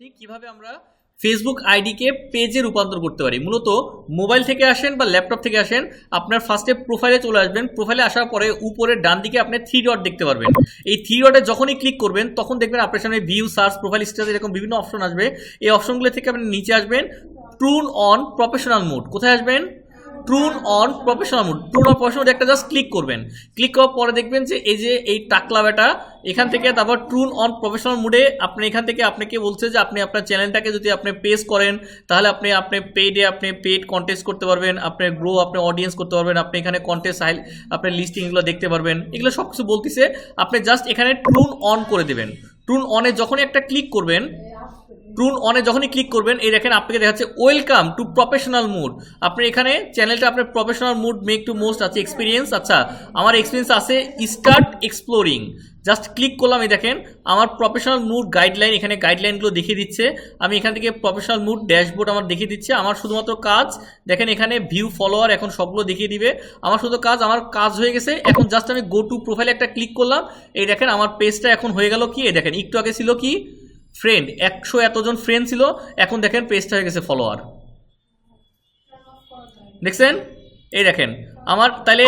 ঠিক কীভাবে আমরা ফেসবুক আইডিকে পেজে রূপান্তর করতে পারি। মূলত মোবাইল থেকে আসেন বা ল্যাপটপ থেকে আসেন, আপনার ফার্স্টে প্রোফাইলে চলে আসবেন। প্রোফাইলে আসার পরে উপরের ডান দিকে আপনি থ্রি ডট দেখতে পারবেন। এই থ্রি ডটে যখনই ক্লিক করবেন, তখন দেখবেন আপনার সামনে ভিউ সার্চ প্রোফাইল স্ট্যাটাস এরকম বিভিন্ন অপশন আসবে। এই অপশনগুলো থেকে আপনি নিচে আসবেন ট্রুন অন প্রফেশনাল মোড কোথায় আসবেন? Turn on professional mode. Turn on professional mode একটা জাস্ট ক্লিক করবেন। ক্লিক করার পরে দেখবেন যে এই যে এই টাকলা বেটা এখান থেকে তারপর ট্রুন অন প্রফেশনাল মোডে আপনি এখান থেকে আপনাকে বলছে যে আপনি আপনার চ্যানেলটাকে যদি আপনি পেজ করেন, তাহলে আপনি আপনি পেডে আপনি পেড কন্টেস্ট করতে পারবেন, আপনি গ্রো আপনি অডিয়েন্স করতে পারবেন, আপনি এখানে কন্টেস্ট হাইল আপনি লিস্টিং এগুলো দেখতে পারবেন। এগুলো সব কিছু বলতেছে, আপনি জাস্ট এখানে ট্রুন অন করে দেবেন। ট্রুন অনে যখনই একটা ক্লিক করবেন ট্রুন অনে যখনই ক্লিক করবেন, এই দেখেন আপনাকে দেখাচ্ছে ওয়েলকাম টু প্রফেশনাল মুড আপনি এখানে চ্যানেলটা আপনার professional mode make to most আছে এক্সপিরিয়েন্স আচ্ছা আমার এক্সপিরিয়েন্স আছে স্টার্ট এক্সপ্লোরিং জাস্ট ক্লিক করলাম, এই দেখেন, আমার প্রফেশনাল মুড গাইডলাইন এখানে গাইডলাইনগুলো দেখিয়ে দিচ্ছে। আমি এখান থেকে প্রফেশনাল মুড ড্যাশবোর্ড আমার দেখিয়ে দিচ্ছে। আমার শুধুমাত্র কাজ, দেখেন এখানে ভিউ ফলোয়ার এখন সবগুলো দেখিয়ে দিবে। আমার শুধু কাজ, আমার কাজ হয়ে গেছে। এখন জাস্ট আমি গো টু প্রোফাইলে একটা ক্লিক করলাম। এই দেখেন, আমার পেজটা এখন হয়ে গেল কি? এই দেখেন, একটু আগে ছিল কি? ফ্রেন্ড একশো এতজন ফ্রেন্ড ছিল, এখন দেখেন পেজটা হয়ে গেছে ফলোয়ার দেখছেন? এই দেখেন, আমার তাহলে